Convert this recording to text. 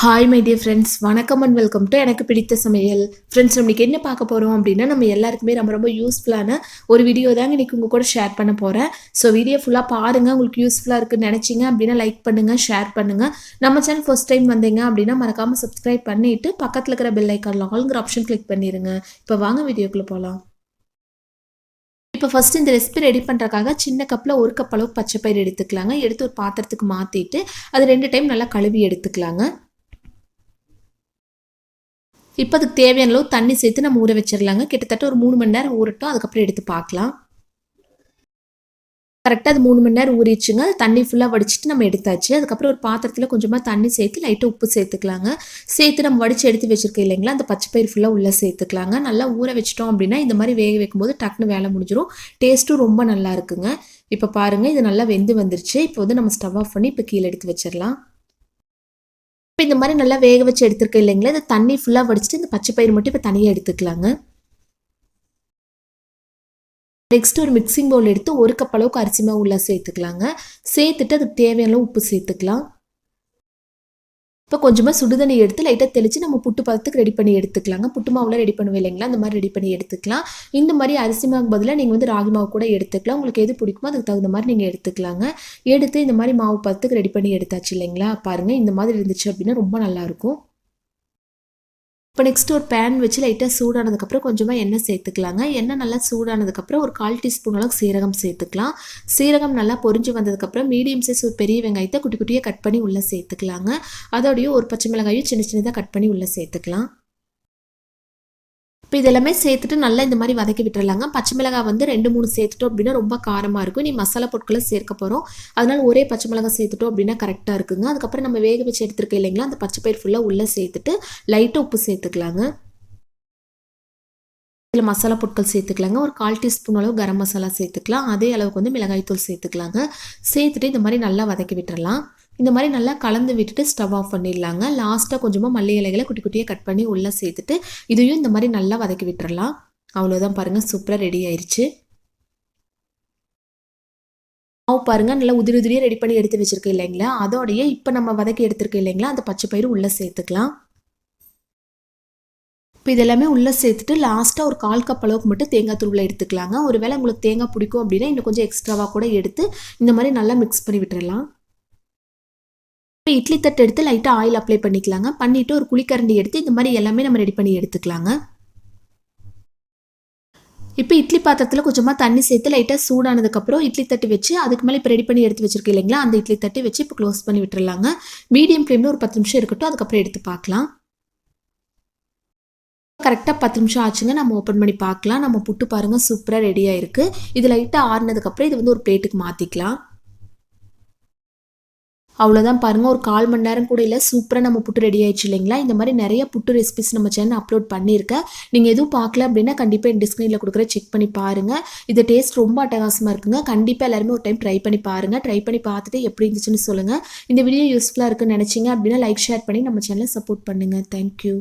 Hi my dear friends வணக்கம் and welcome to எனக்கு பிடித்த சமையல். ஃப்ரெண்ட்ஸ் நம்மளுக்கு என்ன பார்க்க போகிறோம் அப்படின்னா நம்ம எல்லாருக்குமே ரொம்ப ரொம்ப யூஸ்ஃபுல்லான ஒரு வீடியோ தாங்க இன்றைக்கி உங்கள் கூட ஷேர் பண்ண போகிறேன் ஸோ வீடியோ ஃபுல்லாக பாருங்கள் உங்களுக்கு யூஸ்ஃபுல்லாக இருக்குன்னு நினச்சிங்க அப்படின்னா லைக் பண்ணுங்கள் ஷேர் பண்ணுங்கள் நம்ம சேனல் ஃபஸ்ட் டைம் வந்தீங்க அப்படின்னா மறக்காமல் சப்ஸ்கிரைப் பண்ணிவிட்டு பக்கத்தில் இருக்கிற பெல் ஐக்கானில் ஆளுங்கிற ஆப்ஷன் கிளிக் பண்ணிடுங்க இப்போ வாங்க வீடியோக்குள்ளே போகலாம் இப்போ ஃபஸ்ட்டு இந்த ரெசிபி ரெடி பண்ணுறக்காக சின்ன கப்பில் ஒரு கப் அளவுக்கு பச்சை பயிர் எடுத்துக்கலாங்க. எடுத்து ஒரு பாத்திரத்துக்கு மாற்றிட்டு அது ரெண்டு டைம் நல்லா கழுவி எடுத்துக்கலாங்க. இப்போ அதுக்கு தேவையான அளவு தண்ணி சேர்த்து நம்ம ஊற வச்சிடலாங்க கிட்டத்தட்ட ஒரு மூணு மணி நேரம் ஊறட்டும். அதுக்கப்புறம் எடுத்து பார்க்கலாம். கரெக்டாக அது மூணு மணி நேரம் ஊறிச்சுங்க தண்ணி ஃபுல்லாக வடிச்சிட்டு நம்ம எடுத்தாச்சு. அதுக்கப்புறம் ஒரு பாத்திரத்தில் கொஞ்சமாக தண்ணி சேர்த்து லைட்டாக உப்பு சேர்த்துக்கலாங்க. சேர்த்து நம்ம வடித்து எடுத்து வச்சிருக்கோம் இல்லைங்களா? அந்த பச்சை பயிர் ஃபுல்லாக உள்ளே சேர்த்துக்கலாங்க. நல்லா ஊற வச்சிட்டோம் அப்படின்னா இந்த மாதிரி வேக வைக்கும்போது டக்குன்னு வேலை முடிஞ்சிடும் டேஸ்ட்டும் ரொம்ப நல்லா இருக்குங்க. இப்போ பாருங்கள் இது நல்லா வெந்து வந்துருச்சு. இப்போ வந்து நம்ம ஸ்டவ் ஆஃப் பண்ணி இப்போ கீழே எடுத்து வச்சிடலாம் இப்போ இந்த மாதிரி நல்லா வேக வச்சு எடுத்துருக்கேன் இல்லைங்களா? இந்த தண்ணி ஃபுல்லாக வடிச்சிட்டு இந்த பச்சை பயிர் மட்டும் இப்போ தனியாக எடுத்துக்கலாங்க. நெக்ஸ்ட் ஒரு மிக்சிங் பவுல் எடுத்து ஒரு கப் அளவுக்கு அரிசி மாவு உள்ளே சேர்த்துக்கலாங்க. சேர்த்துட்டு அதுக்கு தேவையான உப்பு சேர்த்துக்கலாம். இப்போ கொஞ்சமாக சுடுதண்ணி எடுத்து லைட்டாக தெளித்து நம்ம புட்டு பதத்துக்கு ரெடி பண்ணி எடுத்துக்கலாங்க. புட்டு மாவுலாம் ரெடி பண்ணுவேன் இல்லைங்களா? அந்த மாதிரி ரெடி பண்ணி எடுத்துக்கலாம். இந்த மாதிரி அரிசி மாவு பதிலாக நீங்கள் வந்து ராகி மாவு கூட எடுத்துக்கலாம். உங்களுக்கு எது பிடிக்குமோ அதுக்கு தகுந்த மாதிரி நீங்கள் எடுத்துக்கலாங்க. எடுத்து இந்த மாதிரி மாவு பதத்துக்கு ரெடி பண்ணி எடுத்தாச்சு இல்லைங்களா? பாருங்கள் இந்த மாதிரி இருந்துச்சு அப்படின்னா ரொம்ப நல்லாயிருக்கும் இப்போ நெக்ஸ்ட் ஒரு பேன் வச்சு லைட்டாக சூடானதுக்கப்புறம் கொஞ்சமாக எண்ணெய் சேர்த்துக்கலாங்க. எண்ணெய் நல்லா சூடானதுக்கப்புறம் ஒரு கால் டீஸ்பூன் அளவுக்கு சீரகம் சேர்த்துக்கலாம். சீரகம் நல்லா பொரிஞ்சு வந்ததுக்கப்புறம் மீடியம் சைஸ் ஒரு பெரிய வெங்காயத்தை குட்டி குட்டியாக கட் பண்ணி உள்ளே சேர்த்துக்கலாங்க. அதோடய ஒரு பச்சை மிளகாயும் சின்ன சின்னதாக கட் பண்ணி உள்ளே சேர்த்துக்கலாம். இப்போ இதெல்லாமே சேர்த்துட்டு நல்லா இந்த மாதிரி வதக்கி விட்டுறலாங்க. பச்சை மிளகாய் வந்து ரெண்டு மூணு சேர்த்துட்டோம் அப்படின்னா ரொம்ப காரமாக இருக்கும். நீ மசாலா பொருட்களை சேர்க்க போகிறோம் அதனால் ஒரே பச்சை மிளகாய் சேர்த்துட்டோம் அப்படின்னா கரெக்டாக இருக்குங்க. அதுக்கப்புறம் நம்ம வேக வச்சு எடுத்துருக்க இல்லைங்களா அந்த பச்சை பயிர் ஃபுல்லாக உள்ளே சேர்த்துட்டு லைட்டாக உப்பு சேர்த்துக்கலாங்க. இதில் மசாலா பொருட்கள் சேர்த்துக்கலாங்க. ஒரு கால் டீஸ்பூன் அளவு கரம் மசாலா சேர்த்துக்கலாம். அதே அளவுக்கு வந்து மிளகாய்த்தூள் சேர்த்துக்கலாங்க. சேர்த்துட்டு இந்த மாதிரி நல்லா வதக்கி விட்டுறலாம். இந்த மாதிரி நல்லா கலந்து விட்டுட்டு ஸ்டவ் ஆஃப் பண்ணிடலாங்க. லாஸ்ட்டாக கொஞ்சமாக மல்லி இலைகளை குட்டி குட்டியாக கட் பண்ணி உள்ளே சேர்த்துட்டு இதையும் இந்த மாதிரி நல்லா வதக்கி விட்டுறலாம். அவ்வளோதான் பாருங்கள் சூப்பராக ரெடி ஆயிடுச்சு மாவு பாருங்கள் நல்லா உதிரி உதிரியாக ரெடி பண்ணி எடுத்து வச்சுருக்கேன் இல்லைங்களா? அதோடைய இப்போ நம்ம வதக்கி எடுத்துருக்கோம் இல்லைங்களா? அந்த பச்சை பயிறு உள்ளே சேர்த்துக்கலாம். இப்போ இதெல்லாமே உள்ளே சேர்த்துட்டு லாஸ்ட்டாக ஒரு கால் கப் அளவுக்கு மட்டும் தேங்காய் தூள் எடுத்துக்கலாங்க. ஒருவேளை உங்களுக்கு தேங்காய் பிடிக்கும் அப்படின்னா இன்னும் கொஞ்சம் எக்ஸ்ட்ராவாக கூட எடுத்து இந்த மாதிரி நல்லா மிக்ஸ் பண்ணி விட்டுறலாம். இப்போ இட்லி தட்டு எடுத்து லைட்டாக ஆயில் அப்ளை பண்ணிக்கலாங்க. பண்ணிவிட்டு ஒரு குழிக்கரண்டி எடுத்து இந்த மாதிரி எல்லாமே நம்ம ரெடி பண்ணி எடுத்துக்கலாங்க. இப்போ இட்லி பாத்திரத்தில் கொஞ்சமாக தண்ணி சேர்த்து லைட்டாக சூடானதுக்கப்புறம் இட்லி தட்டு வச்சு அதுக்கு மேலே இப்போ ரெடி பண்ணி எடுத்து வச்சிருக்கேன் இல்லைங்களா? அந்த இட்லி தட்டு வச்சு இப்போ க்ளோஸ் பண்ணி விட்டுறலாங்க. மீடியம் ஃப்ளேமில் ஒரு பத்து நிமிஷம் இருக்கட்டும். அதுக்கப்புறம் எடுத்து பார்க்கலாம். கரெக்டாக பத்து நிமிஷம் ஆச்சுங்க. நம்ம ஓப்பன் பண்ணி பார்க்கலாம். நம்ம புட்டு பாருங்கள் சூப்பராக ரெடியாக இருக்குது இது லைட்டாக ஆறுனதுக்கப்புறம் இது வந்து ஒரு பிளேட்டுக்கு மாற்றிக்கலாம் அவ்வளோதான் பாருங்கள் ஒரு கால் மணி நேரம் கூட இல்லை சூப்பராக நம்ம புட்டு ரெடி ஆயிடுச்சு இல்லைங்களா? இந்த மாதிரி நிறைய புட்டு ரெசிபிஸ் நம்ம சேனல் அப்லோட் பண்ணியிருக்கேன் நீங்கள் எதுவும் பார்க்கல அப்படின்னா கண்டிப்பாக என் டிஸ்கிரீனில் கொடுக்குற செக் பண்ணி பாருங்கள் இது டேஸ்ட் ரொம்ப அட்டகாசமாக இருக்குங்க. கண்டிப்பாக எல்லாருமே ஒரு டைம் ட்ரை பண்ணி பாருங்கள் ட்ரை பண்ணி பார்த்துட்டு எப்படி இருந்துச்சுன்னு சொல்லுங்கள் இந்த வீடியோ யூஸ்ஃபுல்லாக இருக்குன்னு நினச்சிங்க அப்படின்னா லைக் ஷேர் பண்ணி நம்ம சேனலை சப்போர்ட் பண்ணுங்கள் தேங்க்யூ